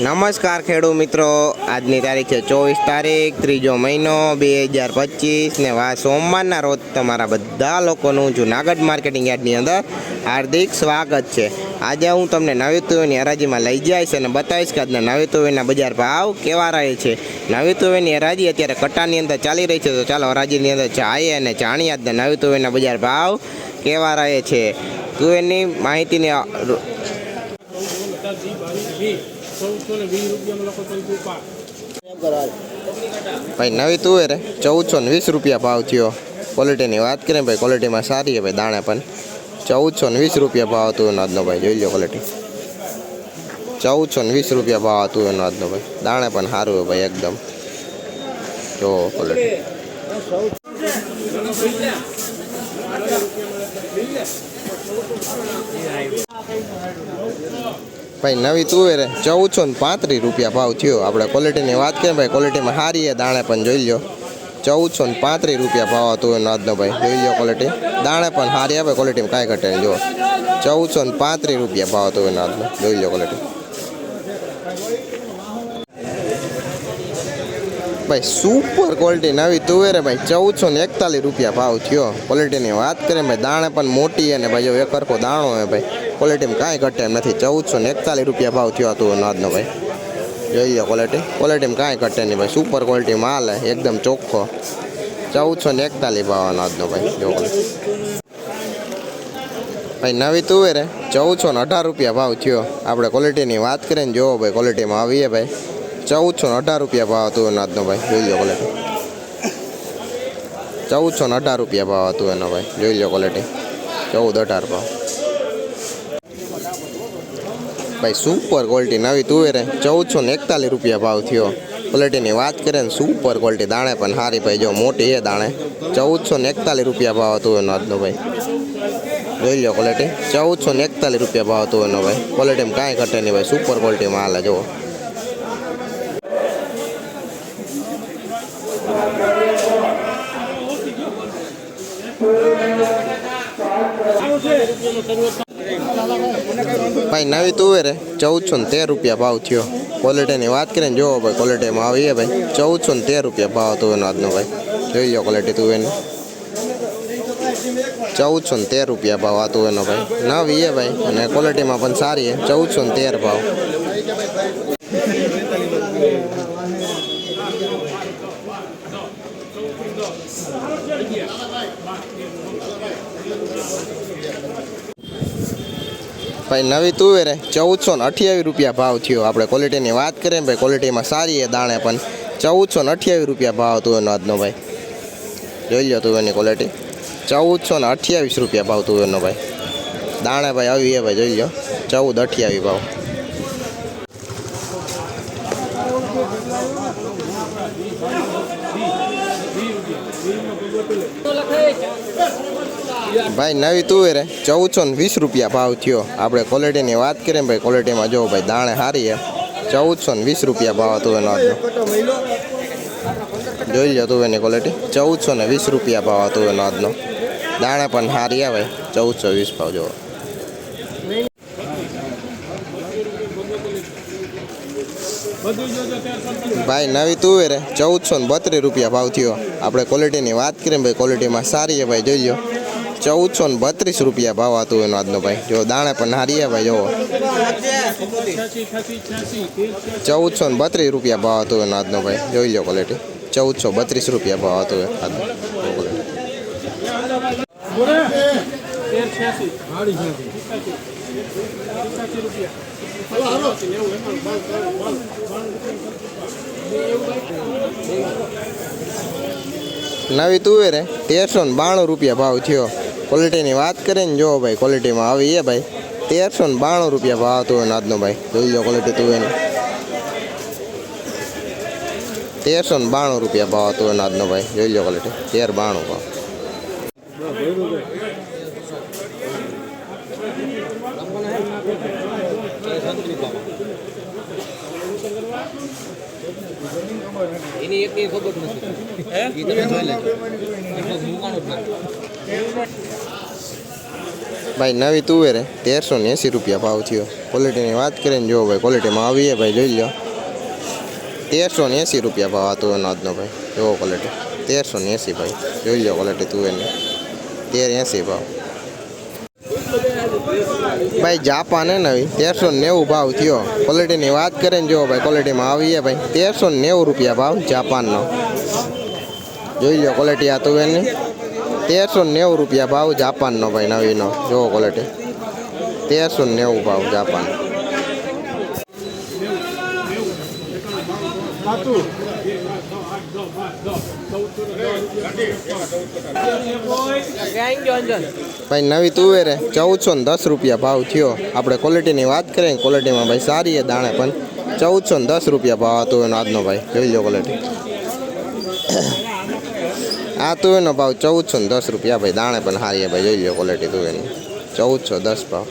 નમસ્કાર ખેડૂત મિત્રો. આજની તારીખ છે ચોવીસ તારીખ, ત્રીજો મહિનો, બે હજાર પચીસ ને વા સોમવારના રોજ તમારા બધા લોકોનું જુનાગઢ માર્કેટિંગ યાર્ડની અંદર હાર્દિક સ્વાગત છે. આજે હું તમને નવી તુવેરની હરાજીમાં લઈ જઈશ અને બતાવીશ કે આજના નવી તુવેરના બજાર ભાવ કેવા રહે છે. નવી તુવેરની હરાજી અત્યારે કટ્ટાની અંદર ચાલી રહી છે, તો ચાલો હરાજીની અંદર જઈએ અને જાણીએ આજના નવી તુવેરના બજાર ભાવ કેવા રહે છે. તુવેરની માહિતીની ચૌદસો ને વીસ રૂપિયામાં લખો તો દુકાન ભાઈ નવી તુવેર ચૌદસો ને વીસ રૂપિયા ભાવ થયો. ક્વોલિટીની વાત કરીએ ભાઈ ક્વોલિટીમાં સારી છે ભાઈ, દાણે પણ. ચૌદસો ને વીસ રૂપિયા ભાવ હતું એનો આજનો ભાઈ, જોઈ લો ક્વોલિટી ચૌદસો ને વીસ રૂપિયા ભાવ હતું એનો આજનો ભાઈ. દાણે પણ સારું છે ભાઈ, એકદમ. જો ક્વોલિટી ભાઈ, નવી તુવેર ચૌદસો ને પાંત્રીસ રૂપિયા ભાવ થયો. આપણે ક્વોલિટીની વાત કરીએ ભાઈ ક્વોલિટીમાં સારી એ દાણે પણ જોઈ લો ચૌદસો ને પાંત્રીસ રૂપિયા ભાવ હતું એનો આજનો ભાઈ, જોઈ લો ક્વોલિટી દાણે પણ સારી આવે ક્વોલિટીમાં કાંઈ ઘટે જુઓ. ચૌદસો ને પાંત્રીસ રૂપિયા ભાવ એનો આજનો, જોઈ લો ક્વોલિટી ભાઈ સુપર ક્વોલિટી નવી તુવેરે ભાઈ, ચૌદસો ને એકતાલીસ રૂપિયા ભાવ થયો. ક્વોલિટીની વાત કરીએ ભાઈ, દાણે પણ મોટી અને ભાઈ એક સરખો દાણો હોય ભાઈ ક્વોલિટીમાં કાંઈ ઘટે એમ નથી. ચૌદસો ને એકતાલીસ રૂપિયા ભાવ થયો હતો નાદનો ભાઈ. જોઈ લો ક્વોલિટી ક્વોલિટીમાં કાંઈ ઘટે નહીં ભાઈ સુપર ક્વોલિટી માલ એકદમ ચોખ્ખો. ચૌદસો ને એકતાલીસ ભાવ નાદનો ભાઈ, જો ભાઈ, નવી તુવેરે ચૌદસો ને અઢાર રૂપિયા ભાવ થયો. આપણે ક્વોલિટીની વાત કરીએ ને, જોવો ભાઈ ક્વોલિટીમાં આવીએ ભાઈ. ચૌદસો ને અઢાર રૂપિયા ભાવ હતું એનો આજનો ભાઈ. જોઈ લો ક્વોલિટી ચૌદસો ને અઢાર રૂપિયા ભાવ હતું એનો ભાઈ. જોઈ લો ક્વોલિટી ચૌદ અઢાર ભાવ. ભાઈ સુપર ક્વોલિટી નવી તુવેરે ચૌદસો ને એકતાલીસ રૂપિયા ભાવ થયો. ક્વોલિટીની વાત કરીએ ને સુપર ક્વોલિટી દાણે પણ સારી ભાઈ. જો મોટી છે દાણે. ચૌદસો ને એકતાલીસ રૂપિયા ભાવ હતું એનો આજનો ભાઈ. જોઈ લો ક્વોલિટી ચૌદસો ને એકતાલીસ રૂપિયા ભાવ હતું એનો ભાઈ. ક્વોલિટીમાં કાંઈ ઘટે નહીં ભાઈ. સુપર ક્વોલિટીમાં હાલે, જુઓ. ભાઈ, નવી તુવેરે ચૌદસો ને તેર રૂપિયા ભાવ થયો. ક્વોલિટીની વાત કરીએ ને જોવો ભાઈ ક્વોલિટીમાં આવીએ ભાઈ. ચૌદસો ને તેર રૂપિયા ભાવ તુવેરનો આજનો ભાઈ. જોઈ લો ક્વોલિટી તુવેરની ચૌદસો ને તેર રૂપિયા ભાવ હતું એનો ભાઈ. નવી એ ભાઈ, અને ક્વોલિટીમાં પણ સારી છે. ચૌદસો ને તેર ભાવ. ભાઈ, નવી તુવેરે ચૌદસો ને અઠ્યાવીસ રૂપિયા ભાવ થયો. આપણે ક્વોલિટીની વાત કરીએ ભાઈ ક્વોલિટીમાં સારી એ દાણે, પણ ચૌદસો ને અઠ્યાવીસ રૂપિયા ભાવ એનો આજનો ભાઈ. જોઈ લો તુવેરની ક્વોલિટી ચૌદસો ને અઠ્યાવીસ રૂપિયા ભાવ તુવેરનો ભાઈ. દાણે ભાઈ આવી એ ભાઈ, જોઈ લો ચૌદ અઠ્યાવીસ ભાવ. ભાઈ, નવી તુવેરે ચૌદસો ને વીસ રૂપિયા ભાવ થયો. આપણે ક્વોલિટીની વાત કરીએ ભાઈ ક્વોલિટીમાં જો ભાઈ દાણે સારી છે. ચૌદસો ને વીસ રૂપિયા ભાવ એનો આજનો. જોઈ લો તુવેરની ક્વોલિટી ચૌદસો ને વીસ રૂપિયા ભાવ એનો આજનો. દાણે પણ સારી આવે ચૌદસો વીસ ભાવ જોવો. ભાઈ, નવી તુવેરે ચૌદસો ને બત્રીસ રૂપિયા ભાવ થયો. આપણે ક્વોલિટીની વાત કરીએ ને ભાઈ ક્વોલિટીમાં સારી છે ભાઈ, જોઈ લો ચૌદસો ને બત્રીસ રૂપિયા ભાવ હતું એનો આજનો ભાઈ. જો દાણે પણ સારી છે ભાઈ, જોવો. છ્યાસી છ્યાસી છ્યાસી તેર છ્યાસી ચૌદસો ને બત્રીસ રૂપિયા ભાવ હતું એનો આજનો ભાઈ. જોઈ લો ક્વોલિટી ચૌદસો બત્રીસ રૂપિયા ભાવ હતું આજનો. ક્વોલિટી નવી તુવેરે, તેરસો ને બાણું રૂપિયા ભાવ થયો. ક્વોલિટીની વાત કરીએ ને જો ભાઈ, ક્વોલિટીમાં આવી એ ભાઈ. તેરસો ને બાણું રૂપિયા ભાવ હતો આજનો ભાઈ. જોઈ લો ક્વોલિટી તુવેરની. તેરસો ને બાણું રૂપિયા ભાવ હતો આજનો ભાઈ. જોઈ લો ક્વોલિટી તેર બાણું ભાવ. એની ભાઈ, નવી તુવેરે તેરસો ને એંસી રૂપિયા ભાવ થયો. ક્વોલિટીની વાત કરીને જો ભાઈ ક્વોલિટીમાં આવીએ ભાઈ, જોઈ લો. તેરસો ને એંસી રૂપિયા ભાવ હતો આજનો ભાઈ. જોવો ક્વોલિટી તેરસો ને એંસી ભાઈ, જોઈ લો ક્વોલિટી તુવેરની. તેર એંસી ભાવ. ભાઈ, જાપાન હે નવી તેરસો નેવું ભાવ થયો. ક્વોલિટીની વાત કરીને જુઓ ભાઈ ક્વોલિટીમાં આવીએ ભાઈ. તેરસો નેવું રૂપિયા ભાવ જાપાનનો. જોઈ લો ક્વોલિટી આ એની તેરસો નેવું રૂપિયા ભાવ જાપાનનો ભાઈ, નવીનો. જુઓ ક્વોલિટી તેરસો ને નેવું ભાવ જાપાન. ભાઈ, નવી તુવેરે ચૌદસો ને દસ રૂપિયા ભાવ થયો. આપણે ક્વોલિટીની વાત કરીએ ક્વોલિટીમાં ભાઈ સારી એ દાણે, પણ ચૌદસો ને દસ રૂપિયા ભાવ હતો તુવેરનો આજનો ભાઈ. જોઈ લો ક્વોલિટી આ તુવેરનો ભાવ ચૌદસો ને દસ રૂપિયા ભાઈ, દાણે પણ સારી ભાઈ. જોઈ લો ક્વોલિટી તુવેરની ચૌદસો દસ ભાવ.